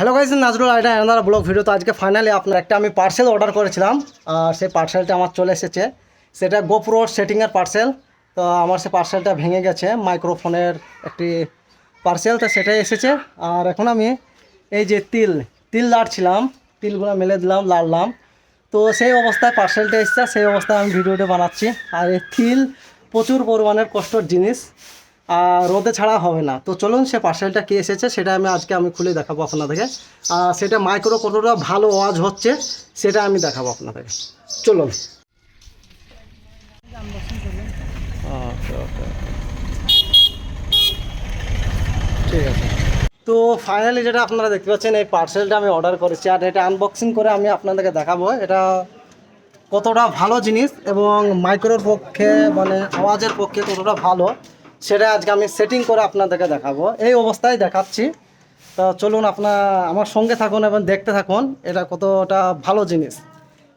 Hello guys Nazrul আইডা এনারা blog video তো আজকে ফাইনালি আপনার একটা আমি পার্সেল অর্ডার করেছিলাম, আর সেই পার্সেলটা আমার চলে এসেছে। সেটা গোপ্রো সেটিংয়ের পার্সেল তো আমার সে পার্সেলটা ভেঙে গেছে মাইক্রোফোনের একটি পার্সেল তো সেটাই এসেছে। আর এখন আমি এই যে তিল তিল লাড়ছিলাম, তিলগুলো মেলে দিলাম, লাড়লাম। তো সেই অবস্থায় পার্সেলটা এসেছে, সেই অবস্থায় আমি ভিডিওটা বানাচ্ছি। আর এই তিল প্রচুর পরিমাণের কষ্টর জিনিস। রোদে ছাড়া হবে না। তো চলুন সে পার্সেলটা কি এসেছে সেটা আমি আজকে আমি খুলে দেখাবো আপনাদেরকে। সেটা মাইক্রো কতটা ভালো আওয়াজ হচ্ছে, সেটা আমি দেখাবো আপনাদেরকে। চলুন। ঠিক আছে। তো ফাইনালি যেটা আপনারা দেখতে পাচ্ছেন, এই পার্সেলটা আমি অর্ডার করেছি। আর এটা আনবক্সিং করে আমি আপনাদেরকে দেখাবো। এটা কতটা ভালো জিনিস এবং মাইক্রোর পক্ষে মানে আওয়াজের পক্ষে কতটা ভালো। সেটা আজকে আমি সেটিং করে আপনাদেরকে দেখাবো। এই অবস্থায় দেখাচ্ছি। তো চলুন আপনার আমার সঙ্গে থাকুন এবং দেখতে থাকুন, এটা কতটা ভালো জিনিস।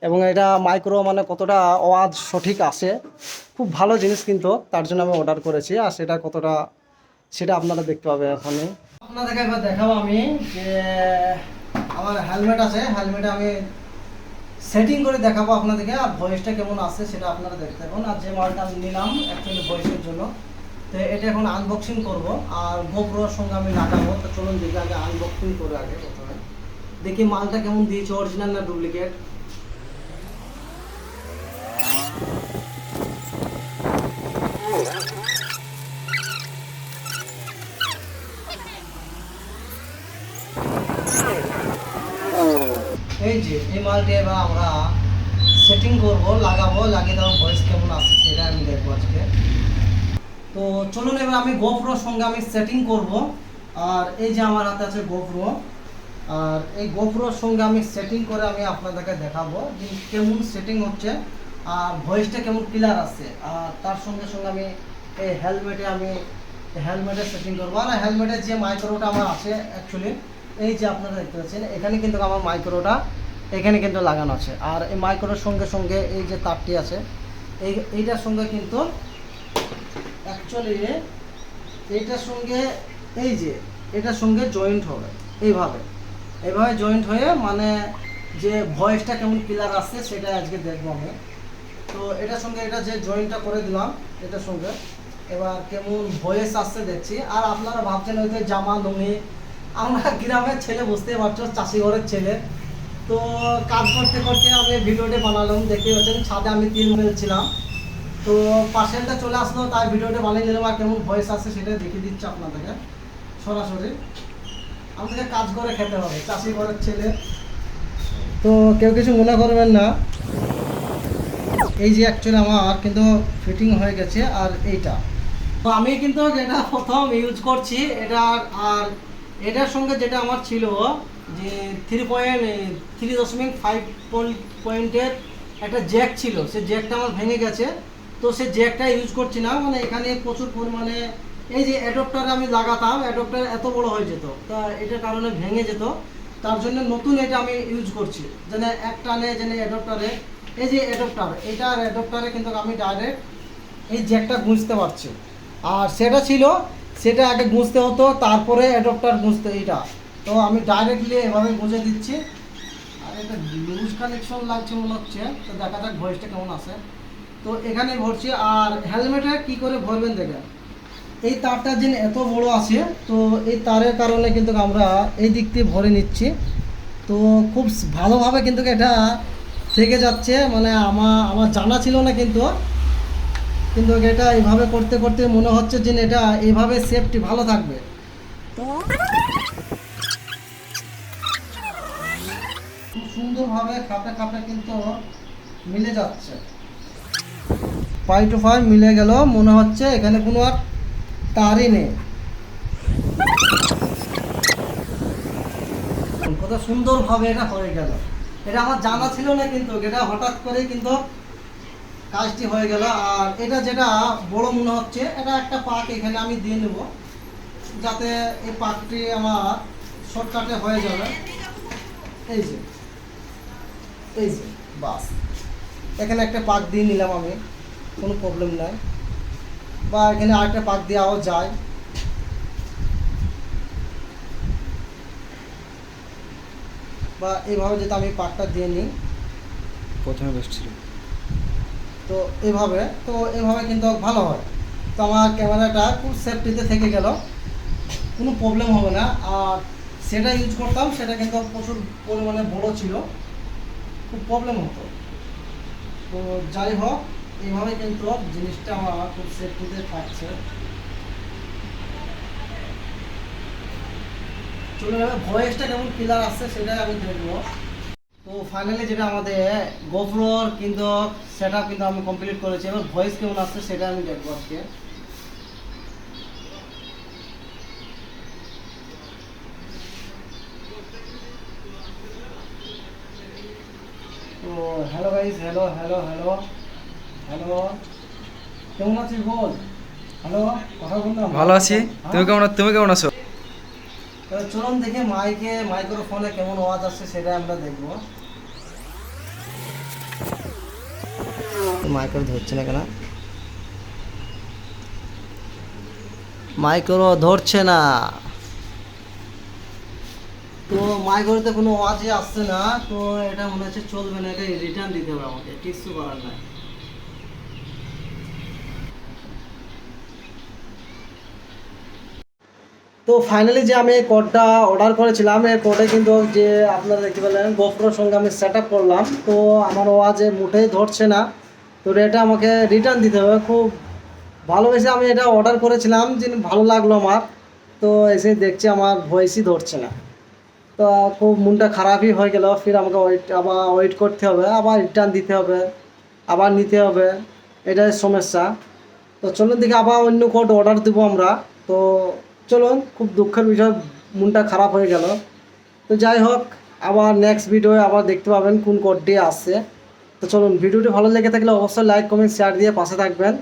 এবং এটা মাইক্রো মানে কতটা আওয়াজ সঠিক আসে খুব ভালো জিনিস কিন্তু, তার জন্য আমি অর্ডার করেছি। আর সেটা কতটা সেটা আপনারা দেখতে পাবেন এখনই। আপনাদেরকে একবার দেখাবো আমি যে আমার হেলমেট আছে। হেলমেটে আমি সেটিং করে দেখাবো আপনাদেরকে। আর ভয়েসটা কেমন আসছে সেটা আপনারা দেখতে থাকুন। আর যে মালটা আমি নিলাম অ্যাকচুয়ালি ভয়েসের জন্য। তো এটা এখন আনবক্সিং করব, আর গোপ্রোর সঙ্গে আমি লাগাবো। তো চলুন দেখি আগে আনবক্সিং করে আগে প্রথমে। দেখি মালটা কেমন দিয়েছে অরিজিনাল না ডুপ্লিকেট এই যে, এই মালটি এবার আমরা সেটিং করব, লাগাবো, লাগিয়ে দেওয়ার ভয়েস কেমন আসছে সেটা আমি দেখব আজকে। তো চলুন এবার আমি গোপ্রোর সঙ্গে আমি সেটিং করব। আর এই যে আমার হাতে আছে গোপ্রো আর এই গোপ্রোর সঙ্গে আমি সেটিং করে আমি আপনাদেরকে দেখাবো যে কেমন সেটিং হচ্ছে আর ভয়েসটা কেমন ক্লিয়ার আসছে আর তার সঙ্গে সঙ্গে আমি এই হেলমেটে আমি হেলমেটে সেটিং করব। আর হেলমেটের যে মাইক্রোটা আমার আছে অ্যাকচুয়ালি এই যে আপনারা দেখতে পাচ্ছেন, এখানে কিন্তু আমার মাইক্রোটা এখানে কিন্তু লাগানো আছে। আর এই মাইক্রোর সঙ্গে সঙ্গে এই যে তারটি আছে, এই, এইটার সঙ্গে কিন্তু অ্যাকচুয়ালি এইটার সঙ্গে, এই যে, এটার সঙ্গে জয়েন্ট হবে, এইভাবে। এইভাবে জয়েন্ট হয়ে মানে যে ভয়েসটা কেমন ক্লিয়ার আসছে সেটা আজকে দেখব আমি। তো এটার সঙ্গে এটা যে জয়েন্টটা করে দিলাম, এটার সঙ্গে, এবার কেমন ভয়েস আসছে দেখছি। আর আপনারা ভাবছেন হয়তো জামা, লুঙ্গি, আমরা গ্রামের ছেলে বুঝতে পারছ, চাষি ঘরের ছেলে। তো কাজ করতে করতে আমি ভিডিওটা বানালাম দেখতে পাচ্ছেন, ছাদে আমি তিল মেলছিলাম। তো পার্সেলটা চলে আসলো, তার ভিডিওটা বানিয়ে নিলাম, আর কেমন ভয়েস আসছে সেটা দেখিয়ে দিচ্ছি আপনাদেরকে, সরাসরি। আমাদেরকে কাজ করে খেতে হবে, চাষি ঘরের ছেলে। তো কেউ কিছু মনে করবেন না। এই যে অ্যাকচুয়ালি আমার কিন্তু ফিটিং হয়ে গেছে, আর এইটা। তো আমি কিন্তু যেটা প্রথম ইউজ করছি, এটা আর এটার সঙ্গে যেটা আমার ছিল, যে থ্রি পয়েন্ট থ্রি দশমিক ফাইভ পয়েন্টের একটা জ্যাক ছিল সে জ্যাকটা আমার ভেঙে গেছে। তো সে জ্যাকটা ইউজ করছি না মানে এখানে প্রচুর পরিমাণে এই যে অ্যাডপ্টার আমি লাগাতাম অ্যাডপ্টার এত বড় হয়ে যেত, তা এটার কারণে ভেঙে যেত, তার জন্য নতুন এটা আমি ইউজ করছি, যেন এক টানে যেন অ্যাডপ্টারে এই যে অ্যাডপ্টার এটার অ্যাডপ্টারে কিন্তু আমি ডাইরেক্ট এই জ্যাকটা গুঁজতে পারছি। আর সেটা ছিল, সেটা আগে গুঁজতে হতো, তারপরে অ্যাডপ্টার গুঁজতে এইটা। তো আমি ডাইরেক্টলি এভাবে গুঁজে দিচ্ছি। আর এটা লুজ কানেকশন লাগছে মনে হচ্ছে, তো দেখা যাক ভয়েসটা কেমন আসে তো এখানে ভরছি, আর হেলমেটে কি করে ভরবেন দেখেন। এই তারটা যে এত বড় আছে, তো এই তারের কারণে কিন্তু আমরা এই দিক দিয়ে ভরে নিচ্ছি। তো খুব ভালোভাবে কিন্তু এটা থেকে যাচ্ছে মানে আমার আমার জানা ছিল না কিন্তু। কিন্তু এটা এইভাবে করতে করতে মনে হচ্ছে যে এটা এইভাবে সেফটি ভালো থাকবে। খুব সুন্দরভাবে খাপে খাপে কিন্তু মিলে যাচ্ছে। পাই টু পাই মিলে গেল, মনে হচ্ছে এখানে কোনো আর তারই নেই। কত সুন্দরভাবে এটা হয়ে গেল। এটা আমার জানা ছিল না কিন্তু, এটা হঠাৎ করে কিন্তু কাজটি হয়ে গেল। আর এটা যেটা বড় মনে হচ্ছে, এটা একটা পাক এখানে আমি দিয়ে নেব, যাতে এই পাকটি আমার শর্টকাটে হয়ে যাবে। এই যে এই যে, বাস। এখানে একটা পাক দিয়ে নিলাম আমি। কোনো প্রবলেম নাই। বা এখানে আরেকটা পাক দেওয়াও যায়। বা এইভাবে যদি আমি পাকটা দিয়ে নিই। প্রথমে বেস্ট ছিল। তো এইভাবে তো এভাবে কিন্তু ভালো হয়। তো আমার ক্যামেরাটা খুব সেফটিতে থেকে গেল। কোনো প্রবলেম হবে না। আর সেটা ইউজ করতাম সেটা কিন্তু প্রচুর পরিমাণে বড় ছিল। খুব প্রবলেম হতো। তো যাই হোক এইভাবে কিন্তু জিনিসটা আমার খুব সেফটিতে থাকছে। চলে যাবে ভয়েসটা কেমন ক্লিয়ার আসছে সেটাই আমি দেখব। তো ফাইনালি যেটা আমাদের গোপ্রোর কিন্তু সেট কিন্তু আমি কমপ্লিট করেছি। এবার ভয়েস কেমন আসছে সেটা আমি দেখব আজকে। তো hello guys hello hello hello hello. কেমন আছিস বল? হ্যালো কথা বল না। ভালো আছি। তুমি কেমন তুমি কেমন আছো? চলুন দেখে মাইকে মাইক্রোফোনে কেমন আওয়াজ আসছে সেটা আমরা দেখব। মাইক্রো ধরছে না কেন? মাইক্রো ধরছে না। তো মাইক্রোতে কোনো আওয়াজই আসছে না তো এটা মনে হচ্ছে চলবে না এটা রিটার্ন দিতে হবে আমাকে কিছু করার নাই। তো ফাইনালি যে আমি কোডটা অর্ডার করেছিলাম, এই কোডে কিন্তু যে আপনারা দেখতে পেলেন গোপ্রোর সঙ্গে আমি সেট করলাম। তো আমার ওয়াজে মুঠেই ধরছে না, তো এটা আমাকে রিটার্ন দিতে হবে। খুব ভালোবেসে আমি এটা অর্ডার করেছিলাম, যে ভালো লাগল আমার। তো এসে দেখছি আমার ভয়েসই ধরছে না। তো খুব মনটা খারাপই হয়ে গেল। ফির আমাকে ওয়েট আবার ওয়েট করতে হবে, আবার রিটার্ন দিতে হবে, আবার নিতে হবে। এটাই সমস্যা। তো চলুন দিকে আবার অন্য কোড অর্ডার দেবো আমরা। তো চলুন খুব দুঃখের বিষয়, মনটা খারাপ হয়ে গেল। তো যাই হোক, আবার নেক্সট ভিডিও আবার দেখতে পাবেন কোন কোড ডে আসছে। তো চলুন ভিডিওটি ভালো লেগে থাকলে অবশ্যই লাইক কমেন্ট শেয়ার দিয়ে পাশে থাকবেন।